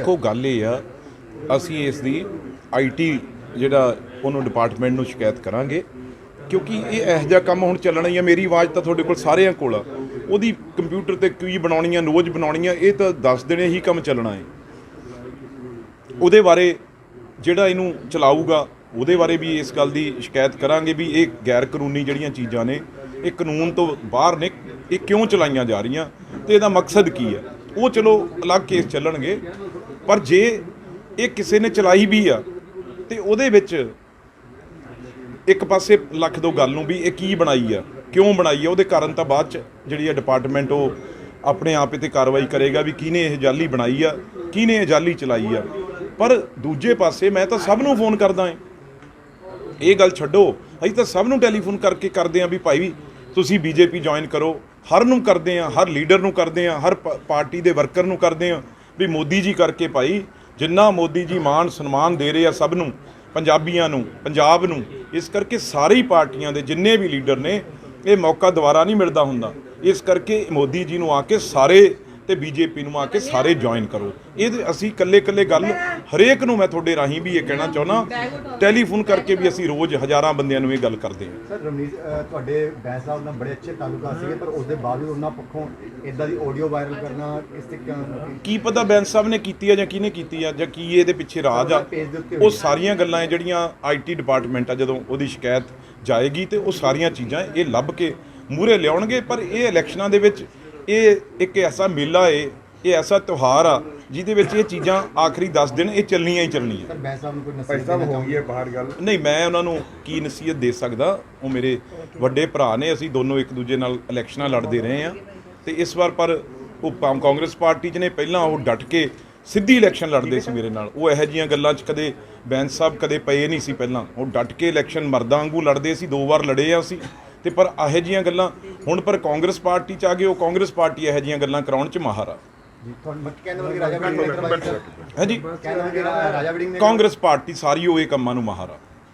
ਦੇਖੋ, ਗੱਲ ਇਹ ਆ, ਅਸੀਂ ਇਸ ਦੀ ਆਈਟੀ ਜਿਹੜਾ ਉਹਨੂੰ ਡਿਪਾਰਟਮੈਂਟ ਨੂੰ ਸ਼ਿਕਾਇਤ ਕਰਾਂਗੇ, ਕਿਉਂਕਿ ਇਹ ਇਹੋ ਜਿਹਾ ਕੰਮ ਹੁਣ ਚੱਲਣਾ ਹੀ ਆ। ਮੇਰੀ ਆਵਾਜ਼ ਤਾਂ ਤੁਹਾਡੇ ਕੋਲ ਸਾਰਿਆਂ ਕੋਲ ਆ। ਉਹਦੀ ਕੰਪਿਊਟਰ ਤੇ ਕੀ ਬਣਾਉਣੀ ਆ ਨੋਜ ਬਣਾਉਣੀ ਆ ਇਹ ਤਾਂ ਦੱਸ ਦੇਣੇ ਹੀ ਕੰਮ ਚੱਲਣਾ ਹੈ ਉਹਦੇ ਬਾਰੇ ਜਿਹੜਾ ਇਹਨੂੰ ਚਲਾਊਗਾ, ਉਹਦੇ ਬਾਰੇ ਵੀ ਇਸ ਗੱਲ ਦੀ ਸ਼ਿਕਾਇਤ ਕਰਾਂਗੇ ਵੀ ਇਹ ਗੈਰ ਕਾਨੂੰਨੀ ਜਿਹੜੀਆਂ ਚੀਜ਼ਾਂ ਨੇ, ਇਹ ਕਾਨੂੰਨ ਤੋਂ ਬਾਹਰ ਨੇ, ਇਹ ਕਿਉਂ ਚਲਾਈਆਂ ਜਾ ਰਹੀਆਂ, ਤੇ ਇਹਦਾ ਮਕਸਦ ਕੀ ਹੈ ਉਹ ਚਲੋ ਅਲੱਗ ਕੇਸ ਚੱਲਣਗੇ। ਪਰ ਜੇ ਇਹ ਕਿਸੇ ਨੇ ਚਲਾਈ ਵੀ ਆ, ਤੇ ਉਹਦੇ ਵਿੱਚ ਇੱਕ ਪਾਸੇ ਲੱਖ ਦੋ ਗੱਲ ਨੂੰ ਵੀ ਇਹ ਕੀ ਬਣਾਈ ਆ, ਕਿਉਂ ਬਣਾਈ ਆ, ਉਹਦੇ ਕਾਰਨ ਤਾਂ ਬਾਅਦ ਚ ਜਿਹੜੀ ਆ ਡਿਪਾਰਟਮੈਂਟ ਉਹ ਆਪਣੇ ਆਪ ਤੇ ਕਾਰਵਾਈ ਕਰੇਗਾ ਵੀ ਕਿਹਨੇ ਇਹ ਜਾਲੀ ਬਣਾਈ ਆ, ਕਿਹਨੇ ਇਹ ਜਾਲੀ ਚਲਾਈ ਆ। ਪਰ ਦੂਜੇ ਪਾਸੇ ਮੈਂ ਤਾਂ ਸਭ ਨੂੰ ਫੋਨ ਕਰਦਾ ਏ ਇਹ ਗੱਲ ਛੱਡੋ, ਅਸੀਂ ਤਾਂ ਸਭ ਨੂੰ ਟੈਲੀਫੋਨ ਕਰਕੇ ਕਰਦੇ ਆਂ ਵੀ ਭਾਈ ਤੁਸੀਂ ਬੀਜੇਪੀ ਜੁਆਇਨ ਕਰੋ, ਹਰ ਨੂੰ ਕਰਦੇ ਆਂ ਹਰ ਲੀਡਰ ਨੂੰ ਕਰਦੇ ਆਂ ਹਰ ਪਾਰਟੀ ਦੇ ਵਰਕਰ ਨੂੰ ਕਰਦੇ ਆਂ ਵੀ ਮੋਦੀ ਜੀ ਕਰਕੇ ਭਾਈ, ਜਿੰਨਾ ਮੋਦੀ ਜੀ ਮਾਣ ਸਨਮਾਨ ਦੇ ਰਹੇ ਆ ਸਭ ਨੂੰ, ਪੰਜਾਬੀਆਂ ਨੂੰ, ਪੰਜਾਬ ਨੂੰ, ਇਸ ਕਰਕੇ ਸਾਰੀ ਪਾਰਟੀਆਂ ਦੇ ਜਿੰਨੇ ਵੀ ਲੀਡਰ ਨੇ, ਇਹ ਮੌਕਾ ਦੁਬਾਰਾ ਨਹੀਂ ਮਿਲਦਾ ਹੁੰਦਾ। ਇਸ ਕਰਕੇ ਮੋਦੀ ਜੀ ਨੂੰ ਆ ਕੇ ਸਾਰੇ ਤੇ ਬੀਜੇਪੀ ਨੂੰ ਆ ਕੇ ਸਾਰੇ ਜੁਆਇਨ ਕਰੋ। ਇਹ ਅਸੀਂ ਇਕੱਲੇ ਇਕੱਲੇ ਗੱਲ ਹਰੇਕ ਨੂੰ ਮੈਂ ਤੁਹਾਡੇ ਰਾਹੀਂ ਵੀ ਇਹ ਕਹਿਣਾ ਚਾਹੁੰਦਾ ਟੈਲੀਫੋਨ ਕਰਕੇ ਵੀ ਅਸੀਂ ਰੋਜ਼ ਹਜ਼ਾਰਾਂ ਬੰਦਿਆਂ ਨੂੰ ਇਹ ਗੱਲ ਕਰਦੇ ਹਾਂ। ਸਰ ਰਮਨੀਤ ਤੁਹਾਡੇ ਬੈਂਸ ਸਾਹਿਬ ਨਾਲ ਬੜੇ ਅੱਛੇ ਤਾਲੁਕਾਤ ਸੀਗੇ ਪਰ ਉਸ ਦੇ ਬਾਵਜੂਦ ਉਹਨਾਂ ਪੱਖੋਂ ਇਦਾਂ ਦੀ ਆਡੀਓ ਵਾਇਰਲ ਕਰਨਾ ਤਰੀਕੇ ਨਾਲ ਕੀ ਪਤਾ ਬੈਂਸ ਸਾਹਿਬ ਨੇ ਕੀਤੀ ਆ ਜਾਂ ਕਿਹਨੇ ਕੀਤੀ ਆ ਜਾਂ ਕੀ ਇਹਦੇ ਪਿੱਛੇ ਰਾਜ ਆ। ਉਹ ਸਾਰੀਆਂ ਗੱਲਾਂ ਜਿਹੜੀਆਂ ਆਈਟੀ ਡਿਪਾਰਟਮੈਂਟ ਆ ਜਦੋਂ ਉਹਦੀ ਸ਼ਿਕਾਇਤ ਜਾਏਗੀ ਤੇ ਉਹ ਸਾਰੀਆਂ ਚੀਜ਼ਾਂ ਇਹ ਲੱਭ ਕੇ ਮੂਹਰੇ ਲਿਆਉਣਗੇ ਪਰ ਇਹ ਇਲੈਕਸ਼ਨਾਂ ਦੇ ਵਿੱਚ ਇਹ ਇੱਕ ਐਸਾ ਮੇਲਾ ਏ ਇਹ ਐਸਾ ਤਿਉਹਾਰ ਆ ਜਿਹਦੇ ਵਿੱਚ ਇਹ ਚੀਜ਼ਾਂ ਆਖਰੀ 10 ਦਿਨ ਇਹ ਚੱਲਣੀਆਂ ਹੀ ਚੱਲਣੀਆਂ। ਸਰ ਬੈਂਸ ਸਾਹਿਬ ਨੂੰ ਕੋਈ ਭਾਈ ਨਸੀਹਤ ਸਾਹਿਬ ਹੋ ਚਾਹੁੰਦੇ ਗਈ ਹੈ ਬਾਹਰ ਗੱਲ? ਨਹੀਂ ਮੈਂ ਉਹਨਾਂ ਨੂੰ ਕੀ ਨਸੀਹਤ ਦੇ ਸਕਦਾ? ਉਹ ਮੇਰੇ ਵੱਡੇ ਭਰਾ ਨੇ ਅਸੀਂ ਦੋਨੋਂ ਇੱਕ ਦੂਜੇ ਨਾਲ ਇਲੈਕਸ਼ਨਾਂ ਲੜਦੇ ਰਹੇ ਆ ਤੇ ਇਸ ਵਾਰ ਪਰ ਉਹ ਕਾਂਗਰਸ ਪਾਰਟੀ 'ਚ ਨੇ ਪਹਿਲਾਂ ਉਹ ਡਟ ਕੇ ਸਿੱਧੀ ਇਲੈਕਸ਼ਨ ਲੜਦੇ ਸੀ ਮੇਰੇ ਨਾਲ। ਉਹ ਇਹੋ ਜੀਆਂ ਗੱਲਾਂ 'ਚ ਕਦੇ ਬੈਂਸ ਸਾਹਿਬ ਕਦੇ ਪਏ ਨਹੀਂ ਸੀ ਪਹਿਲਾਂ। ਉਹ ਡਟ ਕੇ ਇਲੈਕਸ਼ਨ ਮਰਦਾਂ ਵਾਂਗੂ ਲੜਦੇ ਸੀ ਦੋ ਵਾਰ ਲੜੇ ਆ ਅਸੀਂ। ਤੇ ਪਰ ਇਹੋ ਜੀਆਂ ਗੱਲਾਂ ਹੁਣ ਪਰ ਕਾਂਗਰਸ ਪਾਰਟੀ 'ਚ ਆ ਗਏ ਉਹ ਕਾਂਗਰਸ ਪਾਰਟੀ ਇਹੋ ਜੀਆਂ ਗੱਲਾਂ ਕਰਾਉਣ 'ਚ ਮਾਹਰ ਆ। ਜੀ ਤੁਹਾਨੂੰ ਕਹਿੰਦੇ ਵਰਗੇ ਰਾਜਾ ਵੜਿੰਗ ਨੇ ਕਰਵਾਈ ਸਰ ਹਾਂਜੀ ਕਹਿੰਦੇ ਵਰਗੇ ਰਾਜਾ ਵੜਿੰਗ ਨੇ ਕਾਂਗਰਸ ਪਾਰਟੀ ਸਾਰੀ ਉਹ ਇਹ ਕੰਮਾਂ ਨੂੰ ਮਾਹਰ ਆ।